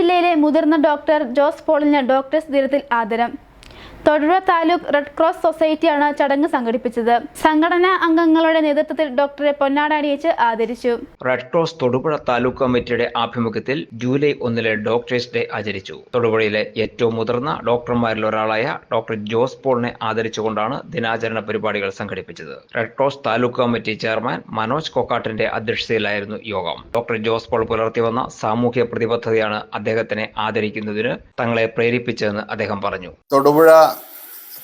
ജില്ലയിലെ മുതിർന്ന doctor Jose പോളിന് doctors ദിനത്തിൽ ആദരം തൊടുപുഴ താലൂക്ക് റെഡ് ക്രോസ് സൊസൈറ്റിയാണ് ചടങ്ങ് സംഘടിപ്പിച്ചത്. സംഘടനാ അംഗങ്ങളുടെ നേതൃത്വത്തിൽ ഡോക്ടറെ പൊന്നാട അണിയിച്ച് ആദരിച്ചു. റെഡ് ക്രോസ് തൊടുപുഴ താലൂക്ക് കമ്മിറ്റിയുടെ ആഭിമുഖ്യത്തിൽ ജൂലൈ ഒന്നിലെ ഡോക്ടേഴ്സ് ഡേ ആചരിച്ചു. തൊടുപുഴയിലെ ഏറ്റവും മുതിർന്ന ഡോക്ടർമാരിൽ ഒരാളായ ഡോക്ടർ ജോസ് പോളിനെ ആദരിച്ചുകൊണ്ടാണ് ദിനാചരണ പരിപാടികൾ സംഘടിപ്പിച്ചത്. Red cross taluk committee chairman Manoj കൊക്കാട്ടിന്റെ അധ്യക്ഷതയിലായിരുന്നു യോഗം. ഡോക്ടർ ജോസ് പോൾ പുലർത്തി വന്ന സാമൂഹ്യ പ്രതിബദ്ധതയാണ് അദ്ദേഹത്തിനെ ആദരിക്കുന്നതിന് തങ്ങളെ പ്രേരിപ്പിച്ചതെന്ന് അദ്ദേഹം പറഞ്ഞു. തൊടുപുഴ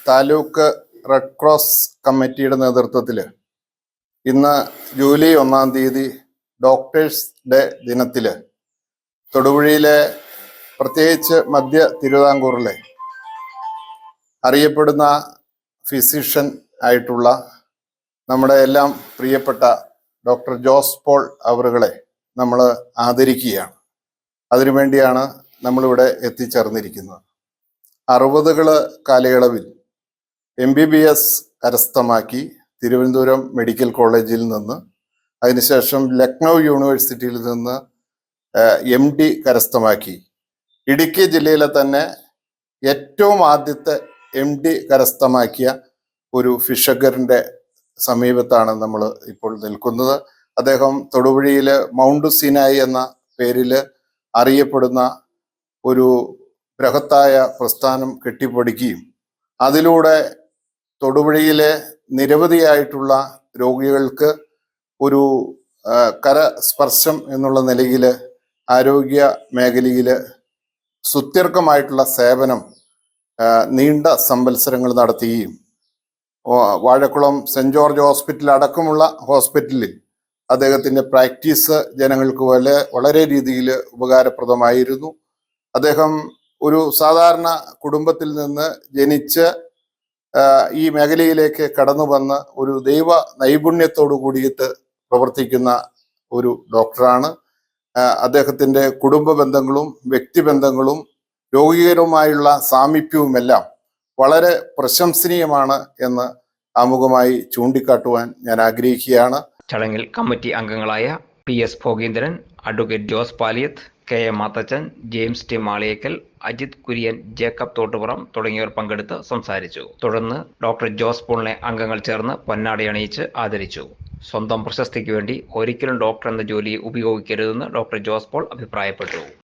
താലൂക്ക് റെഡ് ക്രോസ് കമ്മിറ്റിയുടെ നേതൃത്വത്തിൽ ഇന്ന് ജൂലൈ ഒന്നാം തീയതി ഡോക്ടേഴ്സ് ഡേ ദിനത്തിൽ തൊടുപുഴയിലെ പ്രത്യേകിച്ച് മധ്യ തിരുവിതാംകൂറിലെ അറിയപ്പെടുന്ന ഫിസിഷ്യൻ ആയിട്ടുള്ള നമ്മുടെ എല്ലാം പ്രിയപ്പെട്ട ഡോക്ടർ ജോസ് പോൾ അവറുകളെ നമ്മൾ ആദരിക്കുകയാണ്. അതിനുവേണ്ടിയാണ് നമ്മളിവിടെ എത്തിച്ചേർന്നിരിക്കുന്നത്. അറുപതുകൾ കാലയളവിൽ എം ബി ബി എസ് കരസ്ഥമാക്കി തിരുവനന്തപുരം മെഡിക്കൽ കോളേജിൽ നിന്ന്. അതിനുശേഷം ലക്നൗ യൂണിവേഴ്സിറ്റിയിൽ നിന്ന് എം ഡി കരസ്ഥമാക്കി. ഇടുക്കി ജില്ലയിലെ തന്നെ ഏറ്റവും ആദ്യത്തെ എം ഡി കരസ്ഥമാക്കിയ ഒരു ഫിഷഗറിന്റെ സമീപത്താണ് നമ്മൾ ഇപ്പോൾ നിൽക്കുന്നത്. അദ്ദേഹം തൊടുപുഴയിൽ മൗണ്ട് സിനായി എന്ന പേരിൽ അറിയപ്പെടുന്ന ഒരു ബൃഹത്തായ പ്രസ്ഥാനം കെട്ടിപ്പടുക്കുകയും അതിലൂടെ തൊടുപുഴയിലെ നിരവധിയായിട്ടുള്ള രോഗികൾക്ക് ഒരു കരസ്പർശം എന്നുള്ള നിലയിൽ ആരോഗ്യ മേഖലയിൽ സുത്യർക്കമായിട്ടുള്ള സേവനം നീണ്ട സംവത്സരങ്ങൾ നടത്തുകയും വാഴക്കുളം സെന്റ് ജോർജ് ഹോസ്പിറ്റൽ അടക്കമുള്ള ഹോസ്പിറ്റലിൽ അദ്ദേഹത്തിന്റെ പ്രാക്ടീസ് ജനങ്ങൾക്ക് വളരെ വളരെ രീതിയിൽ ഉപകാരപ്രദമായിരുന്നു. അദ്ദേഹം ഒരു സാധാരണ കുടുംബത്തിൽ നിന്ന് ജനിച്ച് ഈ മേഖലയിലേക്ക് കടന്നു വന്ന് ഒരു ദൈവ നൈപുണ്യത്തോടു കൂടിയിട്ട് പ്രവർത്തിക്കുന്ന ഒരു ഡോക്ടറാണ്. അദ്ദേഹത്തിന്റെ കുടുംബ ബന്ധങ്ങളും വ്യക്തിബന്ധങ്ങളും രോഗികരുമായുള്ള സാമീപ്യവുമെല്ലാം വളരെ പ്രശംസനീയമാണ് എന്ന് ആമുഖമായി ചൂണ്ടിക്കാട്ടുവാൻ ഞാൻ ആഗ്രഹിക്കുകയാണ്. ചടങ്ങിൽ കമ്മിറ്റി അംഗങ്ങളായ P S Bhogeendran advocate Jose Paliyath K M Mathachan James T Maliyekkal Ajith Kurian Jacob Thottupuram തുടങ്ങിയവർ പങ്കെടുത്ത് സംസാരിച്ചു. തുടർന്ന് ഡോക്ടർ ജോസ് പൂളിനെ അംഗങ്ങൾ ചേർന്ന് പൊന്നാടി അണിയിച്ച് ആദരിച്ചു. സ്വന്തം പ്രശസ്തിക്ക് വേണ്ടി ഒരിക്കലും ഡോക്ടർ എന്ന ജോലി ഉപയോഗിക്കരുതെന്ന് ഡോക്ടർ ജോസ് പോൾ അഭിപ്രായപ്പെട്ടു.